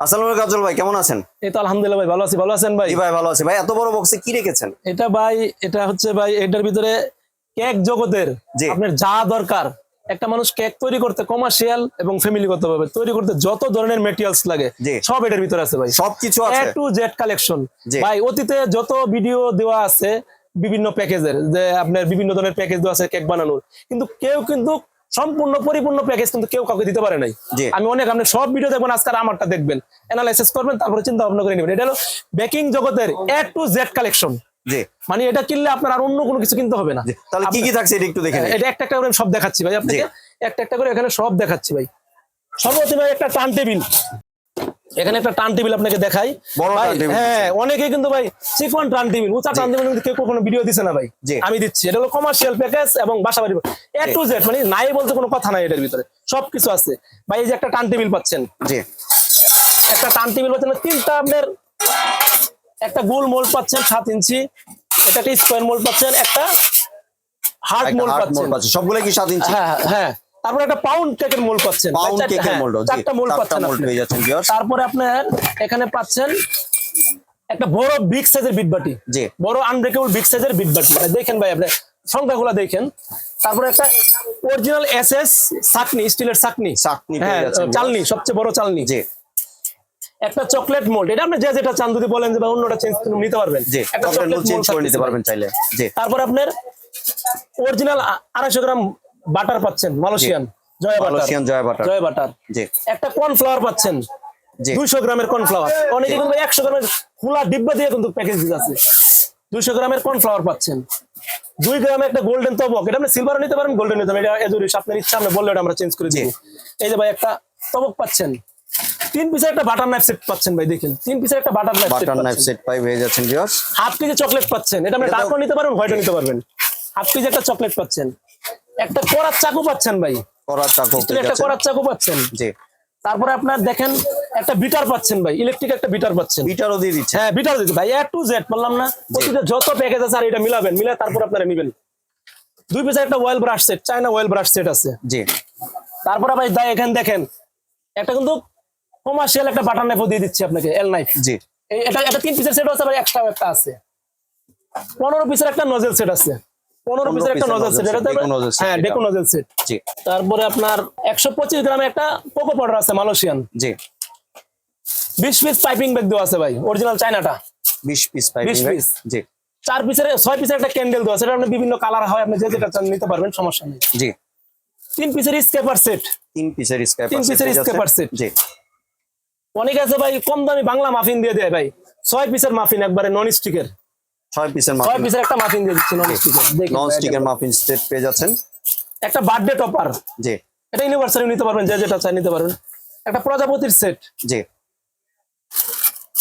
আসসালামু আলাইকুম আফজল ভাই কেমন আছেন? এই তো আলহামদুলিল্লাহ ভাই ভালো আছি ভালো আছেন ভাই? ভাই ভালো আছি। ভাই এত বড় বক্সে কি রেখেছেন? এটা ভাই এটা হচ্ছে ভাই এটার ভিতরে কেক জগতের আপনার যা দরকার। একটা মানুষ কেক তৈরি করতে কমার্শিয়াল এবং ফ্যামিলিগত ভাবে তৈরি করতে যত ধরনের মেটেরিয়ালস লাগে সব এটার ভিতরে আছে ভাই। সবকিছু এ টু জেড কালেকশন ভাই অতীতে যত ভিডিও দেওয়া আছে বিভিন্ন প্যাকেজের যে আপনার বিভিন্ন ধরনের প্যাকেজ দেওয়া আছে কেক বানানোর কিন্তু কেউ কিন্তু সম্পূর্ণ পরিপূর্ণ প্যাকেজ কিন্তু কেউ কাউকে দিতে পারে নাই। আমি অনেক আপনি সব ভিডিও দেখবেন আজকাল আমারটা দেখবেন। অ্যানালাইসিস করবেন তারপরে চিন্তা ভাবনা করে নেবেন। এটা হলো বেকিং জগতের এ টু জেড কালেকশন মানে এটা কিনলে আপনার আর অন্য কোনো কিছু কিনতে হবে না। তাহলে কি কি থাকছে এটা একটু দেখে নিন। এটা একটা একটা করে সব দেখাচ্ছি ভাই। আপনাকে একটা একটা করে এখানে সব দেখাচ্ছি ভাই। সর্বপ্রথমে একটা টান টেবিল এখানে একটা টান টেবিল আপনাকে দেখাই। হ্যাঁ অনেকে কিন্তু ভাই চিকন টান টেবিল উঁচা টান টেবিল কিন্তু কেউ কখনো ভিডিও দিছে না ভাই। আমি দিচ্ছি। এটা হলো কমার্শিয়াল প্যাকেজ এবং বাসা বাড়ি এ টু জেড মানে নাই বলতে কোনো কথা নাই এটার ভিতরে। সবকিছু আছে। ভাই এই যে একটা টান টেবিল পাচ্ছেন। জি। একটা টান টেবিল পাচ্ছেন তিনটা আপনার একটা গোল মোল পাচ্ছেন সাত ইঞ্চি এটা একটা স্কোয়ার মোল্ড পাচ্ছেন একটা হার্ড মোল্ড পাচ্ছেন। সবগুলো কি 7 ইঞ্চি? হ্যাঁ হ্যাঁ। তারপরে একটা পাউন্ড কেকের মোল্ড পাচ্ছেন। পাউন্ড কেকের হ্যাঁ, মোল্ড জি। চারটা মোল্ড চারটা পাচ্ছেন পেয়ে যাচ্ছেন তারপরে আপনার এখানে পাচ্ছেন একটা বড় বিগ সাইজের বিট বাটি জি। বড় আনব্রেকেবল বিগ সাইজের বিট বাটি দেখেন ভাই আপনি সংখ্যাগুলো দেখেন। তারপরে একটা অরিজিনাল এস এস সাকনি স্টিলের সাকনি চাটনি হ্যাঁ চালনি সবচেয়ে বড় চালনি। জি। একটা চকলেট মোল্ড এটা আপনি যে যেটা চান যদি বলেন যে ভাই অন্যটা চেঞ্জ নিতে পারবেন। জি একটা চকলেট চকলেট চেঞ্জ করে নিতে পারবেন চাইলে। জি। তারপর আপনার অরিজিনাল আড়াইশো গ্রাম বাটার পাচ্ছেন Malaysian. Jaya butter. Jaya butter. Jaya butter. জি। একটা কর্নফ্লাওয়ার পাচ্ছেন জি। দুইশো গ্রামের কর্নফ্লাওয়ার। অনেকে কিন্তু একশো গ্রামের খোলা ডিব্বা দিয়ে কিন্তু প্যাকেজ আছে। দুইশো গ্রামের কর্নফ্লাওয়ার পাচ্ছেন। দুই গ্রামে একটা গোল্ডেন তবক। এটা আপনি সিলভারও নিতে পারেন গোল্ডেন নিতে পারেন। এটা এজুরি আপনার ইচ্ছা আপনি বললে এটা আমরা চেঞ্জ করে দিই এই যে ভাই একটা তবক পাচ্ছেন। তিন পিসের একটা বাটার নাইফ সেট পাচ্ছেন ভাই দেখেন। তিন পিসের একটা butter knife set butter knife set পাই পেয়ে যাচ্ছেন ভিউয়ার্স হাফ কেজি চকলেট পাচ্ছেন। এটা আপনি ডার্কও নিতে পারবেন হোয়াইটও নিতে পারবেন। হাফ কেজি একটা চকলেট পাচ্ছেন। একটা করার চাকু পাচ্ছেন ভাই। করার চাকু একটা করার চাকু পাচ্ছেন। জি। তারপরে আপনার দেখেন একটা বিটার পাচ্ছেন ভাই ইলেকট্রিক একটা বিটার পাচ্ছেন। বিটারও দিয়ে দিচ্ছে হ্যাঁ বিটার দিচ্ছি ভাই এ টু জেড বললাম না প্রতিটা যত প্যাকেজ আছে আর এটা মিলাবেন মিলে তারপর আপনারা নিবেন। দুই পিসের একটা oil brush set China oil brush set আছে। জি। তারপরে ভাই দা এখানে দেখেন একটা কিন্তু কমার্শিয়াল একটা বাটার নাইফও দিয়ে দিচ্ছি আপনাকে এল নাইফ জি। এটা এটা তিন পিসের সেট আছে আবার এক্সট্রা একটা আছে। পনেরো পিসের একটা নজেল সেট আছে। পনেরো পিসের একটা পিসের সেট এটা ডেকো nozzle set হ্যাঁ ডেকো নজেল সেট জি। তারপরে আপনার একশো পঁচিশ গ্রামে একটা কোকো পাউডার আছে মালয়েশিয়ান জি। বিশ পিস পাইপিং ব্যাগ দেওয়া আছে ভাই অরিজিনাল চায়নাটা। 20 পিস 20 পাইপিং piece। জি। চার পিসের ছয় পিসের একটা ক্যান্ডেল দেওয়া এটা আপনি বিভিন্ন কালার হয় আপনি যে যেটা চান নিতে পারবেন সমস্যা নেই। জি। তিন পিসের স্কেপার সেট তিন পিসের স্ক্র্যাপার তিন পিসের scraper set। জি। অনেক আছে ভাই কম দামি বাংলা মাফিন দিয়ে দেয় ভাই। ছয় পিসের মাফিন একবারে নন স্টিকের ছয় পিসের ছয় পিসের একটা মাফিন দিয়ে দিচ্ছি নন স্টিকের নন স্টিকের মাফিন সেট পেয়ে যাচ্ছেন। একটা বার্থডে টপার জি। এটা ইউনিভার্সালি নিতে পারবেন যে যেটা চাই নিতে পারবেন। একটা প্রজাপতির সেট জি।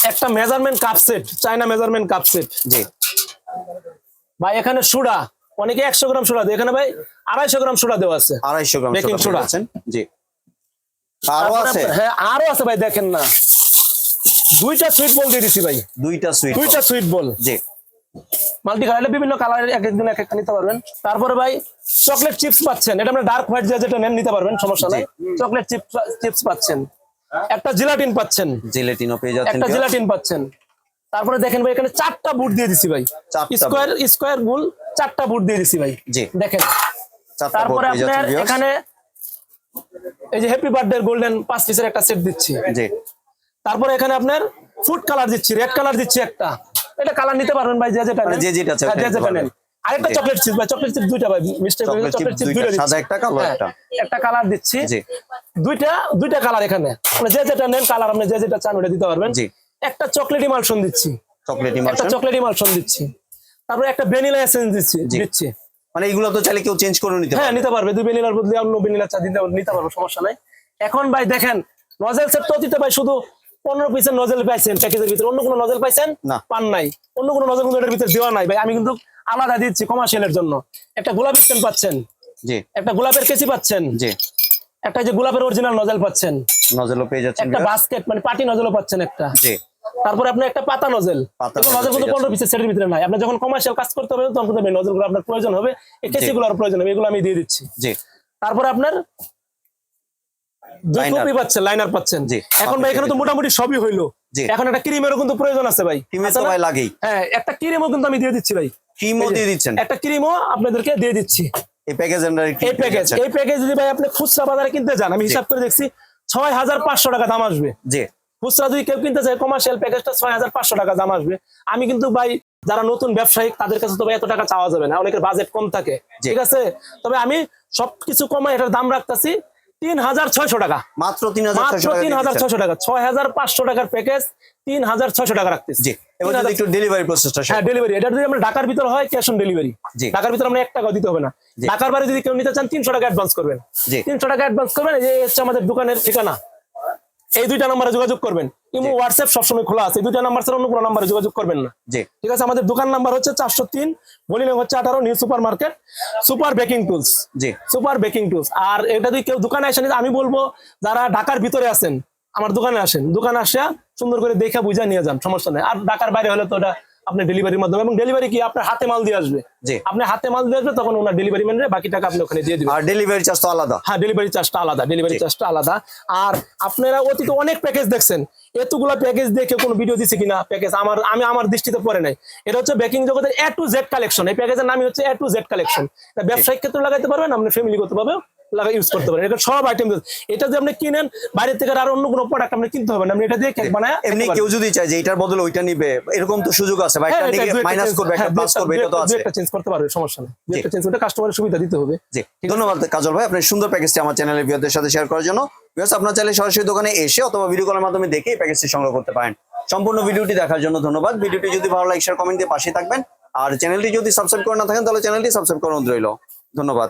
একটা measurement cup set China measurement cup set জি। ভাই এখানে সুডা। অনেকে একশো গ্রাম সুডা দেয়। এখানে ভাই আড়াইশো গ্রাম সুডা দেওয়া আছে। আড়াইশো গ্রাম Baking সোডা। যাচ্ছেন জি। আরও আছে? হ্যাঁ আরও আছে ভাই দেখেন না। দুইটা সুইট বল দিয়ে দিছি ভাই। দুইটা সুইট দুইটা সুইট বল জি। মাল্টি কালার বিভিন্ন কালারের এক একদিন এক একটা নিতে পারবেন। তারপরে ভাই চকলেট চিপস পাচ্ছেন। এটা আমরা ডার্ক হোয়াইট যেটা নেন নিতে পারবেন সমস্যা নাই। চকলেট চিপস চিপস পাচ্ছেন। একটা জিলাটিন পাচ্ছেন। জিলেটিনও পেয়ে যাচ্ছেন একটা। জিলাটিন পাচ্ছেন। তারপরে দেখেন ভাই এখানে চারটা বুট দিয়ে দিছি ভাই। স্কোয়ার স্কোয়ার গুল চারটা বুট দিয়ে দিছি ভাই। জি। দেখেন। তারপরে আপনার এখানে এই যে হ্যাপি বার্থডে গোল্ডেন পাঁচ পিসের একটা সেট দিচ্ছি। জি। তারপরে এখানে আপনার ফুড কালার দিচ্ছি রেড কালার দিচ্ছি একটা। এটা কালার নিতে পারবেন ভাই যে যেটা মানে যে যেটা চাই হ্যাঁ, যে যেটা নেন আরেকটা চকলেট চিপস ভাই চকলেট চিপস দুইটা ভাই মিস্টেক chip চকলেট চিপস দুইটা, সাদা একটা, কালো হ্যাঁ, একটা। একটা কালার দিচ্ছি। জি। দুইটা দুইটা কালার এখানে। আপনি যে যেটা নেন কালার আপনি যে যেটা চান ওটা দিতে পারবেন। জি। একটা চকলেট ইমালশন দিচ্ছি। চকলেট ইমালশন একটা চকলেট ইমালশন দিচ্ছি। তারপরে একটা ভ্যানিলা এসেন্স দিচ্ছি দিচ্ছি। মানে এগুলো তো চাইলে কেউ চেঞ্জ করে নিতে হ্যাঁ নিতে পারবে। দুই ভ্যানিলার বদলে অন্য ভ্যানিলা চা দিতে নিতে পারব সমস্যা নাই। এখন ভাই দেখেন নজেল সেট তো দিতে ভাই শুধু পনেরো পিসের নজেল পাইছেন প্যাকেজের ভিতরে। অন্য কোনো নজেল পাইছেন? না। পান নাই। অন্য কোনো নজেল কিন্তু এটার ভিতরে দেওয়া নাই। ভাই আমি কিন্তু আলাদা দিচ্ছি কমার্শিয়ালের জন্য। একটা গোলাপ স্ট্যান্ড পাচ্ছেন? জি। একটা গোলাপের কেসি পাচ্ছেন? জি। একটা যে গোলাপের অরিজিনাল নজেল পাচ্ছেন? নজলও পেয়ে যাচ্ছেন একটা বাস্কেট মানে পার্টি নজেলও পাচ্ছেন একটা। জি। তারপরে আপনার একটা পাতা নজেল নজেল কিন্তু পনেরো পিসের সেটের ভিতরে নাই। আপনার যখন কমার্শিয়াল কাজ করতে হবে তখন কিন্তু নজেলগুলো আপনার প্রয়োজন হবে। এই কেসি গুলোর প্রয়োজন হবে। এগুলো আমি দিয়ে দিচ্ছি। জি। তারপরে আপনার দুই কপি পাচ্ছেন। লাইনার পাচ্ছেন। জি, এখন ভাই এখানে তো মোটামুটি সবই হইল। এখন একটা ক্রিমেরও কিন্তু প্রয়োজন আছে ভাই। ক্রিমের আছে তো ভাই লাগেই। হ্যাঁ একটা ক্রিমও কিন্তু আমি দিয়ে দিচ্ছি ভাই। ক্রিমও দিয়ে দিচ্ছেন? একটা ক্রিমও আপনাদেরকে দিয়ে দিচ্ছি। এই প্যাকেজ এই প্যাকেজ এই প্যাকেজ যদি ভাই আপনি খুচরা বাজারে কিনতে যান আমি হিসাব করে দেখছি ছয় হাজার পাঁচশো টাকা দাম আসবে। জি। খুচরা যদি কেউ কিনতে চায় কমার্শিয়াল প্যাকেজটা ছয় হাজার পাঁচশো টাকা দাম আসবে। আমি কিন্তু ভাই যারা নতুন ব্যবসায়িক তাদের কাছে তো ভাই এত টাকা চাওয়া যাবে না। অনেকের বাজেট কম থাকে। ঠিক আছে? তবে আমি সবকিছু কমাই এটার দাম রাখতেছি। তিন হাজার ছয়শো টাকা। মাত্র তিন হাজার মাত্র তিন হাজার ছয়শো টাকা। ছয় হাজার পাঁচশো টাকার প্যাকেজ তিন হাজার ছয়শো টাকা রাখতেছি। জি এবার যদি একটু ডেলিভারি প্রসেসটা হ্যাঁ ডেলিভারি এটা যদি আমরা ঢাকার ভিতর হয় ক্যাশ অন ডেলিভারি জি। ঢাকার ভিতর আমরা এক দিতে হবে না। জি। ঢাকার বাইরে যদি কেউ নিতে চান তিনশো টাকা অ্যাডভান্স করবেন। তিনশো টাকা অ্যাডভান্স করবেন এই হচ্ছে আমাদের দোকানের ঠিকানা। এই দুইটা নম্বরে যোগাযোগ করবেন। ইমো হোয়াটসঅ্যাপ সবসময় খোলা আছে। এই দুইটা নাম্বার ছাড়া অন্য কোনো নাম্বারে যোগাযোগ করবেন না। জি। ঠিক আছে? আমাদের দোকান নাম্বার হচ্ছে চারশো তিন বলিলেন হচ্ছে আঠারো new super market super baking tools জি। সুপার বেকিং টুলস আর এটা যদি কেউ দোকানে আসেন আমি বলব যারা ঢাকার ভিতরে আছেন আমার দোকানে আসেন। দোকানে আসা সুন্দর করে দেখা বুঝা নিয়ে যান সমস্যা নেই। আর ঢাকার বাইরে হলে তো ওটা আপনি ডেলিভারির মাধ্যমে এবং ডেলিভারি কি? আপনার হাতে মাল দিয়ে আসবে। জি। আপনি হাতে মাল দিয়ে আসবে তখন ওনার ডেলিভারি ম্যানের বাকি টাকা আপনি ওখানে দিয়ে দিবেন। আর ডেলিভারি চার্জ তো আলাদা। হ্যাঁ ডেলিভারি চার্জটা আলাদা ডেলিভারি। চার্জটা আলাদা। আর আপনারা অতীতে অনেক প্যাকেজ দেখছেন। এতগুলো প্যাকেজ দেখে কোনো ভিডিও দিছে কিনা? প্যাকেজ আমার আমি আমার দৃষ্টিতে পড়ে নাই। এটা হচ্ছে বেকিং জগতের এ টু জেড কালেকশন এই প্যাকেজের নামই হচ্ছে এ টু জেড কালেকশন ব্যবসায়িক ক্ষেত্রে লাগাইতে পারবেন আপনি ফ্যামিলি করতে পারবেন। লাগা ইউজ করতে পারেন। এটা সব আইটেম এটা যদি আপনি কিনেন বাইরে থেকে আর অন্য কোনো প্রোডাক্ট আপনি কিনতে হবে না। আপনি এটা দিয়ে কেক বানায় এমনি কেউ যদি চায় যে এটার বদলে ওইটা নিবে এরকম তো সুযোগ আছে ভাই হ্যাঁ, মাইনাস করবে একটা প্লাস করবে এটা তো আছে। চেঞ্জ করতে পারবে সমস্যা নেই। একটা চেঞ্জ কাস্টমারের সুবিধা দিতে হবে। জি ধন্যবাদ কাজল ভাই আপনার সুন্দর প্যাকেজটি আমার চ্যানেলের ভিউয়ারদের সাথে শেয়ার করার জন্য। ভিউয়ার্স আপনার চাইলে সরাসরি দোকানে এসে অথবা ভিডিও কলের মাধ্যমে দেখে এই প্যাকেজটি সংগ্রহ করতে পারেন। সম্পূর্ণ ভিডিওটি দেখার জন্য ধন্যবাদ। ভিডিওটি যদি ভালো লাগে শেয়ার কমেন্ট দিয়ে পাশে থাকবেন। আর চ্যানেলটি যদি সাবস্ক্রাইব করে না থাকেন তাহলে চ্যানেলটি সাবস্ক্রাইব করে অনুরোধ রইল। ধন্যবাদ।